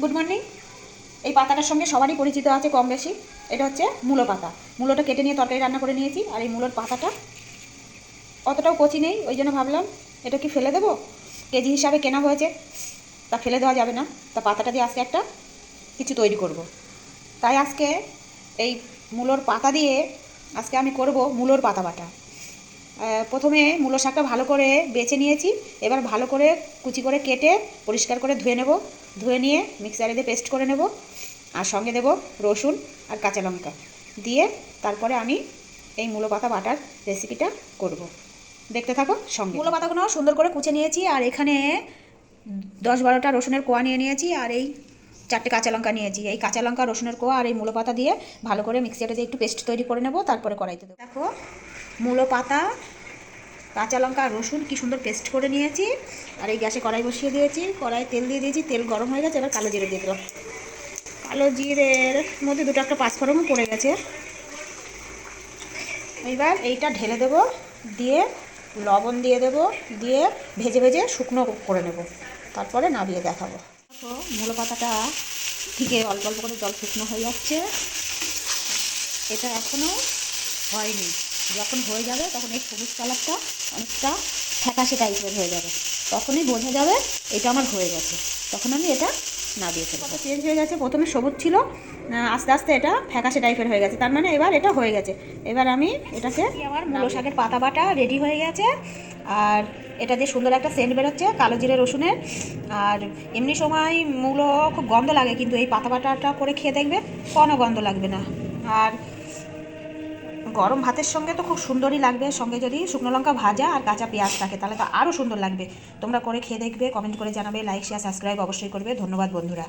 Good morning এই পাতাটার সঙ্গে সবারই পরিচিত আছে কম বেশি। এটা হচ্ছে মূলো পাতা। মূলোটা কেটে নিয়ে তরকারি রান্না করে নিয়েছি, আর এই মূলোর পাতাটা অতটাও কচি নেই, ওই জন্য ভাবলাম এটা কি ফেলে দেবো? কেজি হিসাবে কেনা হয়েছে, তা ফেলে দেওয়া যাবে না। তা পাতাটা দিয়ে আজকে একটা কিছু তৈরি করব। তাই আজকে এই মূলোর পাতা দিয়ে আজকে আমি করব মূলোর পাতা বাটা। প্রথমে মূলো শাকটা ভালো করে বেছে নিয়েছি। এবার ভালো করে কুচি করে কেটে পরিষ্কার করে ধুয়ে নেব। ধুয়ে নিয়ে মিক্সারে দিয়ে পেস্ট করে নেব। আর সঙ্গে দেব রসুন আর কাঁচা লঙ্কা। দিয়ে তারপরে আমি এই মূলো পাতা বাটার রেসিপিটা করব। দেখতে থাকো সঙ্গে। মূলো পাতাগুলো সুন্দর করে কুচে নিয়েছি আর এখানে দশ বারোটা রসুনের কোয়া নিয়ে নিয়েছি আর এই চারটে কাঁচা লঙ্কা নিয়েছি। এই কাঁচা লঙ্কা রসুনের কোয়া আর এই মূলো পাতা দিয়ে ভালো করে মিক্সিটা দিয়ে একটু পেস্ট তৈরি করে নেব তারপরে কড়াইতে দেবো। দেখো মূলো পাতা, কাঁচা লঙ্কা, রসুন, কি সুন্দর পেস্ট করে নিয়েছি। আর এই গ্যাসে কড়াই বসিয়ে দিয়েছি। কড়াই তেল দিয়ে দিয়েছি। তেল গরম হয়ে গেছে, এবার কালো জিরে দিয়ে দিলাম। কালো জিরের মধ্যে দুটো একটা পাঁচফোড়নও পড়ে গেছে। এবার এইটা ঢেলে দেব, দিয়ে লবণ দিয়ে দেব, দিয়ে ভেজে ভেজে শুকনো করে নেব। তারপরে নাবিয়ে দেখাবো। দেখো, মূলো পাতাটা থেকে অল্প অল্প করে জল শুকনো হয়ে যাচ্ছে। এটা এখনও হয়নি। যখন হয়ে যাবে তখন এই সবুজ কালারটা অনেকটা ফ্যাকাশে টাইপের হয়ে যাবে। তখনই বোঝা যাবে এটা আমার হয়ে গেছে। তখন আমি এটা নাবিয়ে ফেলব। চেঞ্জ হয়ে গেছে? প্রথমে সবুজ ছিল আস্তে আস্তে এটা ফ্যাকাশে টাইপের হয়ে গেছে। তার মানে এবার এটা হয়ে গেছে। এবার আমি এটাকে আমার মূলো শাকের পাতা বাটা রেডি হয়ে গেছে। আর এটা দিয়ে সুন্দর একটা সেন্ট বেরোচ্ছে কালো জিরে রসুনের। আর এমনি সময় মূলো খুব গন্ধ লাগে কিন্তু এই পাতা বাটাটা করে খেয়ে দেখবে কোনো গন্ধ লাগবে না। আর গরম ভাতের সঙ্গে তো খুব সুন্দরই লাগবে। সঙ্গে যদি শুকনো লঙ্কা ভাজা আর কাঁচা পেঁয়াজ থাকে, তাহলে তো আরও সুন্দর লাগবে। তোমরা করে খেয়ে দেখবে কমেন্ট করে জানাবে লাইক শেয়ার সাবস্ক্রাইব অবশ্যই করবে। ধন্যবাদ বন্ধুরা।